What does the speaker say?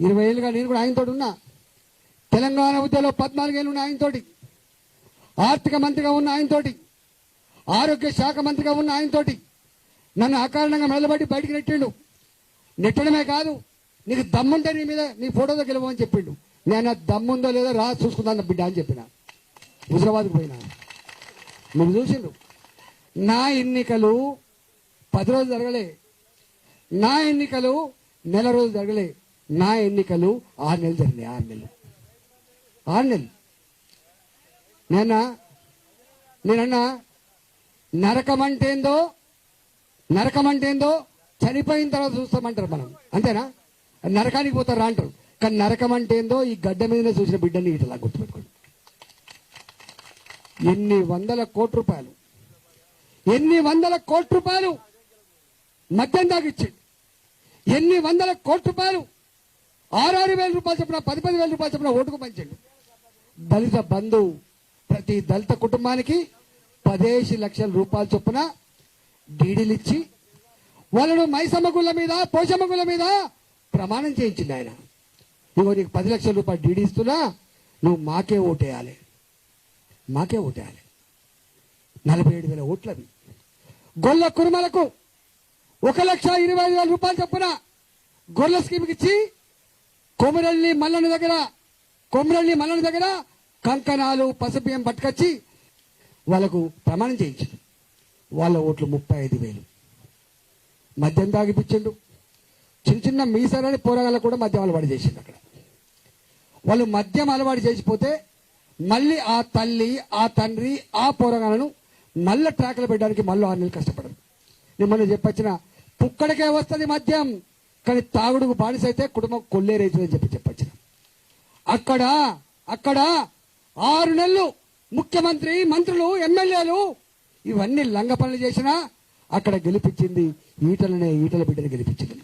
ఇరవై ఏళ్ళుగా నేను కూడా ఆయనతోటి ఉన్నా. తెలంగాణ ఉద్యమంలో పద్నాలుగేళ్ళు ఉన్న ఆయనతోటి. ఆర్థిక మంత్రిగా ఉన్న ఆయనతోటి. ఆరోగ్య శాఖ మంత్రిగా ఉన్న ఆయనతోటి. నన్ను అకారణంగా మెదలుబడి బయటికి నెట్టిండు. నెట్టడమే కాదు నీకు దమ్ముంటే నీ మీద నీ ఫోటోతో గెలవని చెప్పిండు. నేను దమ్ముందో లేదో రా చూసుకుందాను బిడ్డ అని చెప్పిన. హుజరాబాద్కు పోయినా. నువ్వు చూసిండు. నా ఎన్నికలు పది రోజులు జరగలే. నా ఎన్నికలు నెల రోజులు జరగలే. నా ఎన్నికలు ఆరు నెలలు జరిగినాయి ఆరు నెలలు ఆరు నెలలు నేనా నేనన్నా నరకం అంటే ఏందో నరకం అంటే ఏందో చనిపోయిన తర్వాత చూస్తామంటారు మనం. అంతేనా? నరకానికి పోతారా అంటారు. కానీ నరకం అంటే ఏందో ఈ గడ్డ మీదనే చూసిన బిడ్డని ఇట్లా గుర్తుపెట్టుకోండి. ఎన్ని వందల కోట్ల రూపాయలు. ఎన్ని వందల కోట్ల రూపాయలు మద్యం తాగిచ్చి ఎన్ని వందల కోట్ల రూపాయలు ఆరారు వేల రూపాయలు చెప్పిన పది పది వేల రూపాయలు చెప్పిన ఓటుకు పంచండి. దళిత బంధు ప్రతి దళిత కుటుంబానికి పదేసి లక్షల రూపాయలు చొప్పున డీడీలు ఇచ్చి వాళ్ళను మైసమ్మ గుళ్ళ మీద పోషమ్మ గుళ్ళ మీద ప్రమాణం చేయించింది ఆయన. ఇగో నీకు పది లక్షల రూపాయలు డీడీ ఇస్తున్నా నువ్వు మాకే ఓటేయాలి. మాకే ఓటేయాలి. నలభై ఏడు వేల ఓట్లవి. గొల్ల కురుమలకు ఒక లక్ష ఇరవై ఐదు వేల రూపాయలు చొప్పున గొల్ల స్కీమ్కి ఇచ్చి కొమరల్లి మల్లన్న దగ్గర కొమరల్లి మల్లన్న దగ్గర కంకణాలు పసుపియం పట్టుకొచ్చి వాళ్ళకు ప్రమాణం చేయించిండు వాళ్ళ ఓట్లు ముప్పై ఐదు వేలు. మద్యం తాగిపించిండు చిన్న చిన్న మీసాలని పోరాగాళ్ళు కూడా మద్యం అలవాటు చేసిండు అక్కడ. వాళ్ళు మద్యం అలవాటు చేసిపోతే మళ్ళీ ఆ తల్లి ఆ తండ్రి ఆ పోరగాళ్ళను మళ్ళీ ట్రాక్లో పెట్టడానికి మళ్ళీ ఆరు నెలలు కష్టపడరు నేను మొన్న చెప్పొచ్చిన పుక్కడికే వస్తుంది మద్యం. కానీ తాగుడుకు బానిస అయితే కుటుంబం అని చెప్పి చెప్పొచ్చిన. అక్కడ అక్కడ ఆరు నెలలు ముఖ్యమంత్రి మంత్రులు ఎమ్మెల్యేలు ఇవన్నీ లంగ పనులు చేసినా అక్కడ గెలిపించింది ఈటలనే ఈటల బిడ్డను గెలిపించింది.